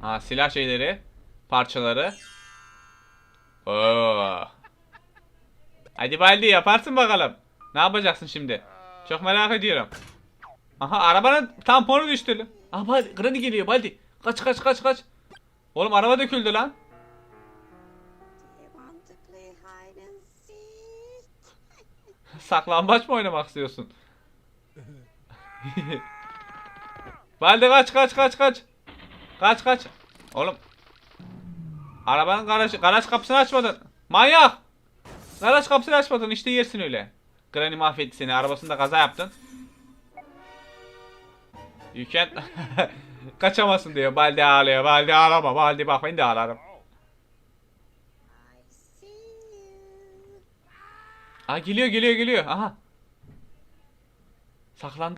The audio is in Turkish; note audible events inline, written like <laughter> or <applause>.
Ha silah şeyleri. Parçaları. Oo. Hadi Baldi yaparsın bakalım. Ne yapacaksın şimdi? Çok merak ediyorum. Aha arabanın tamponu düştü. Aha Baldi, Granny geliyor Baldi. Kaç kaç kaç kaç. Oğlum araba döküldü lan. Saklambaç mı oynamak istiyorsun? <laughs> Baldi kaç kaç kaç kaç. Kaç kaç. Oğlum. Arabanın garaj, garaj kapısını açmadın. Manyak. Garaj kapısını açmadın işte yersin öyle. Granny mahvetti seni. Arabasında kaza yaptın. You <laughs> can't... Kaçamazsın diyor. Baldi ağlıyor. Baldi ağlama. Baldi bak ben de ağlarım. Aa geliyor geliyor geliyor. Aha. Saklandı.